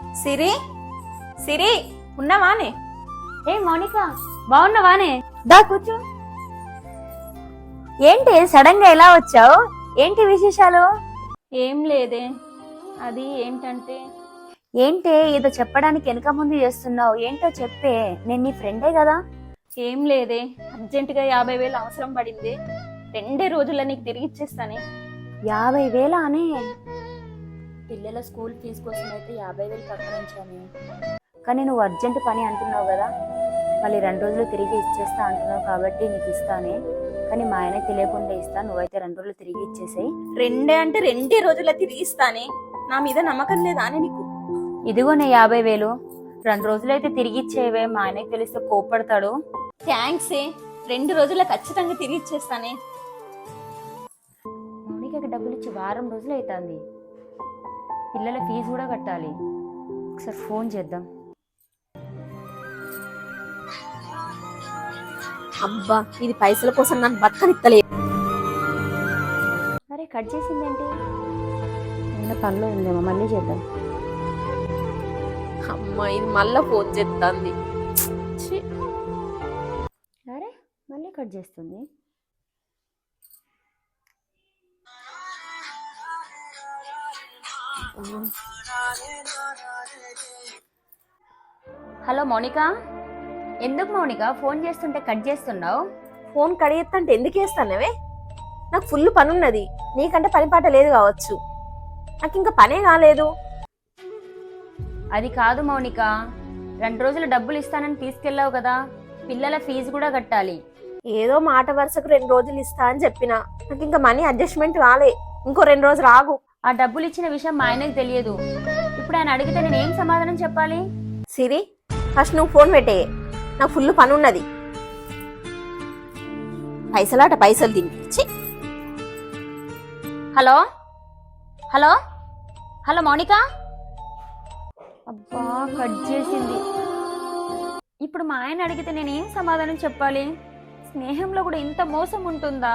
సిరి? సిరి ఉన్నావానే? ఏ మౌనిక బాగున్నావానే? దా కూర్చో. ఏంటి సడన్గా ఎలా వచ్చావు? ఏంటి విశేషాలు? ఏం లేదే. అది ఏంటంటే? ఏంటి ఏదో చెప్పడానికి వెనక ముందు చేస్తున్నావు? ఏంటో చెప్పే నేను నీ ఫ్రెండే కదా? ఏం లేదే. అర్జెంటుగా యాభై వేలు అవసరం పడింది. రెండే రోజుల్లో నీకు తిరిగి ఇచ్చేస్తానే. యాభై వేల అనే? పిల్లల స్కూల్ ఫీజు కోసం అయితే యాభై వేలు పక్కనుంచాను కానీ నువ్వు అర్జెంట్ పని అంటున్నావు కదా మళ్ళీ రెండు రోజులు తిరిగి ఇచ్చేస్తా అంటున్నావు కాబట్టి నీకు ఇస్తానే. కానీ మా ఆయన తెలియకుండా ఇస్తా నువ్వైతే రెండు రోజులు తిరిగి ఇచ్చేసేయి రెండే అంటే రెండే రోజుల్లో తిరిగి ఇస్తానే. నా మీద నమ్మకం లేదా నీకు? ఇదిగో నే యాభై వేలు. రెండు రోజులైతే తిరిగి ఇచ్చేవే మా ఆయనకి తెలిస్తే కోప్పడతాడు. థ్యాంక్స్ ఏ. రెండు రోజుల్లో ఖచ్చితంగా తిరిగి ఇచ్చేస్తానే. మౌనికకి డబ్బులు ఇచ్చి వారం రోజులు అవుతుంది. పిల్లల ఫీజు కూడా కట్టాలి. ఒకసారి ఫోన్ చేద్దాం. అబ్బా ఇది పైసల కోసం నన్ను బతకనిత్తలే. అరే కట్ చేసిందేంటి? నిన్న పనిలో ఉందేమో మళ్ళీ చేద్దాం. అమ్మా ఇది మళ్ళా ఫోన్ చేస్తుంది అరే మళ్ళీ కట్ చేస్తుంది. హలో మౌనిక. ఎందుకు మౌనిక? ఫోన్ చేస్తుంటే కట్ చేస్తున్నావు? ఫోన్ కడిగెత్తంటే ఎందుకు వేస్తానవే నాకు ఫుల్ పని ఉన్నది నీకంటే పని పాట లేదు కావచ్చు. నాకు ఇంకా పనే కాలేదు. అది కాదు మౌనిక. రెండు రోజులు డబ్బులు ఇస్తానని తీసుకెళ్ళావు కదా. పిల్లల ఫీజు కూడా కట్టాలి. ఏదో మాట వరుసకు రెండు రోజులు ఇస్తా అని చెప్పిన. నాకు ఇంకా మనీ అడ్జస్ట్మెంట్ కాలే ఇంకో రెండు రోజులు ఆగు. ఆ డబ్బులు ఇచ్చిన విషయం మా ఆయనకు తెలియదు. ఇప్పుడు ఆయన అడిగితే నేను ఏం సమాధానం చెప్పాలి? సిరి ఫస్ట్ నువ్వు ఫోన్ పెట్టే. నాకు ఫుల్ పని ఉన్నది పైసలాట పైసలు తినిపించి హలో? హలో? హలో మౌనిక? అబ్బా కట్ చేసింది. ఇప్పుడు మా ఆయన అడిగితే నేను ఏం సమాధానం చెప్పాలి? స్నేహంలో కూడా ఇంత మోసం ఉంటుందా?